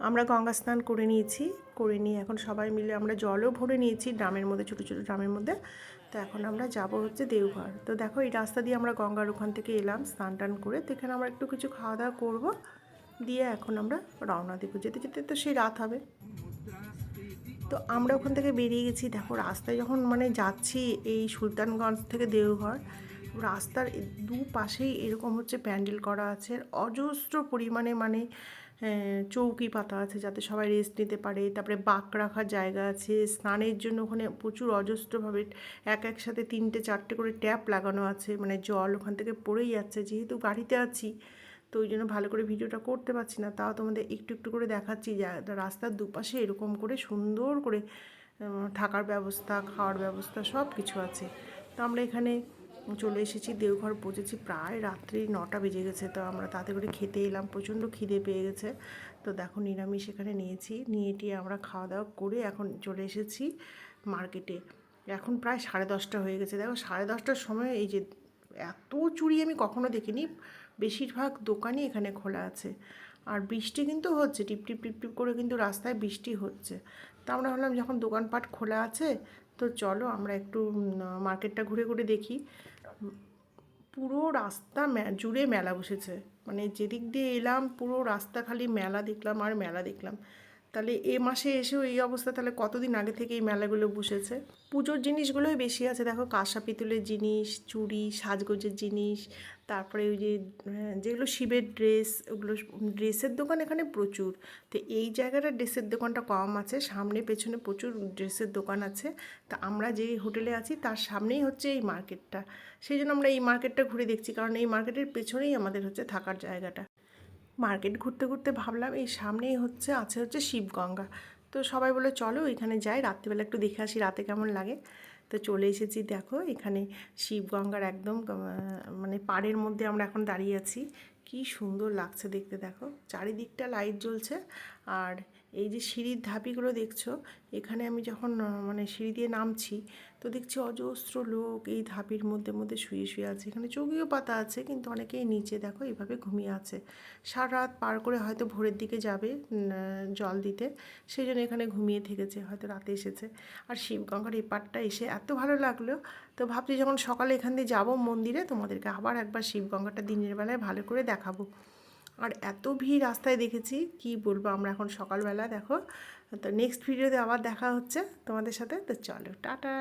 আমরা গঙ্গা স্নান করে নিয়েছি, করে নিয়ে এখন সবাই মিলে আমরা জলও ভরে নিয়েছি ড্রামের মধ্যে, ছোটো ছোটো ড্রামের মধ্যে। তো এখন আমরা যাব হচ্ছে দেওঘর। তো দেখো এই রাস্তা দিয়ে আমরা গঙ্গার ওখান থেকে এলাম স্নান টান করে। তো এখানে আমরা একটু কিছু খাওয়া দাওয়া করব। দিয়ে এখন আমরা রওনা দেবো। যেতে যেতে তো সেই রাত হবে। তো আমরা ওখান থেকে বেরিয়ে গেছি। দেখো রাস্তায় যখন মানে যাচ্ছি এই সুলতানগঞ্জ থেকে দেওঘর রাস্তার দু পাশেই এরকম হচ্ছে প্যান্ডেল করা আছে। অজস্র পরিমাণে মানে চৌকি পাতা আছে যাতে সবাই রেস্ট নিতে পারে। তারপরে বাঁক রাখার জায়গা আছে। স্নানের জন্য ওখানে প্রচুর অজস্রভাবে এক একসাথে তিনটে চারটে করে ট্যাপ লাগানো আছে। মানে জল ওখান থেকে পড়েই যাচ্ছে। যেহেতু গাড়িতে আছি, তো ওই জন্য ভালো করে ভিডিওটা করতে পারছি না। তাও তোমাদের একটু একটু করে দেখাচ্ছি যে রাস্তার দুপাশে এরকম করে সুন্দর করে থাকার ব্যবস্থা, খাওয়ার ব্যবস্থা সব কিছু আছে। তো আমরা এখানে চলে এসেছি, দেওঘর পৌঁছেছি প্রায় রাত্রি নটা বেজে গেছে, তো আমরা তাতে করে খেতে এলাম, প্রচণ্ড খিদে পেয়ে গেছে। তো দেখো নিরামিষ এখানে নিয়েছি, নিয়ে টিয়ে আমরা খাওয়া দাওয়া করে এখন চলে এসেছি মার্কেটে। এখন প্রায় সাড়ে দশটা হয়ে গেছে, দেখো সাড়ে দশটার সময় এই যে এত চুড়ি আমি কখনো দেখিনি, বেশিরভাগ দোকানই এখানে খোলা আছে। আর বৃষ্টি কিন্তু হচ্ছে, টিপ টিপ টিপ টিপ করে কিন্তু রাস্তায় বৃষ্টি হচ্ছে। তা আমরা ভাবলাম যখন দোকানপাট খোলা আছে, তো চলো আমরা একটু মার্কেটটা ঘুরে ঘুরে দেখি। পুরো রাস্তা জুড়ে মেলা বসেছে। মানে যেদিক দিয়ে এলাম পুরো রাস্তা খালি মেলা দেখলাম আর মেলা দেখলাম। তাহলে এ মাসে এসেও এই অবস্থা, তাহলে কতদিন আগে থেকে এই মেলাগুলো বসেছে? পুজোর জিনিসগুলোই বেশি আছে, দেখো কাঁসা পিতলের জিনিস, চুড়ি, সাজগোজের জিনিস, তারপরে ওই যে যেগুলো শিবের ড্রেস, ওগুলো ড্রেসের দোকান এখানে প্রচুর। তো এই জায়গাটা ড্রেসের দোকানটা কম আছে, সামনে পেছনে প্রচুর ড্রেসের দোকান আছে। তা আমরা যে হোটেলে আছি, তার সামনেই হচ্ছে এই মার্কেটটা। সেই জন্য আমরা এই মার্কেটটা ঘুরে দেখছি, কারণ এই মার্কেটের পেছনেই আমাদের হচ্ছে থাকার জায়গাটা। মার্কেট ঘুরতে ঘুরতে ভাবলাম, এই সামনেই হচ্ছে, আছে হচ্ছে শিবগঙ্গা। তো সবাই বলে চলো এখানে যাই, রাত্রিবেলা একটু দেখে আসি, রাতে কেমন লাগে? তো চলে এসেছি, দেখো, এখানে শিবগঙ্গার একদম মানে পাড়ের মধ্যে আমরা এখন দাঁড়িয়ে আছি। কি সুন্দর লাগছে দেখতে, দেখো। চারিদিকটা লাইট জ্বলছে, আর এই যে সিঁড়ির ধাপিগুলো দেখছ, এখানে আমি যখন মানে সিঁড়ি দিয়ে নামছি, তো দেখছি অজস্র লোক এই ধাপির মধ্যে মধ্যে শুয়ে শুয়ে আছে। এখানে চৌকিও পাতা আছে, কিন্তু অনেকেই নিচে দেখো এইভাবে ঘুমিয়ে আছে। সারা রাত পার করে হয়তো ভোরের দিকে যাবে জল দিতে, সেই জন্য এখানে ঘুমিয়ে থেকেছে, হয়তো রাতে এসেছে। আর শিবগঙ্গার এই পাটটা এসে এত ভালো লাগল, তো ভাবছি যখন সকালে এখান দিয়ে যাব মন্দিরে, তোমাদেরকে আবার একবার শিবগঙ্গাটা দিনের বেলায় ভালো করে দেখাবো। আর এত ভিড় রাস্তায় দেখেছি, কি বলব আমরা এখন সকালবেলা, দেখো। তো নেক্সট ভিডিওতে আবার দেখা হচ্ছে তোমাদের সাথে, তো চলো, টাটা।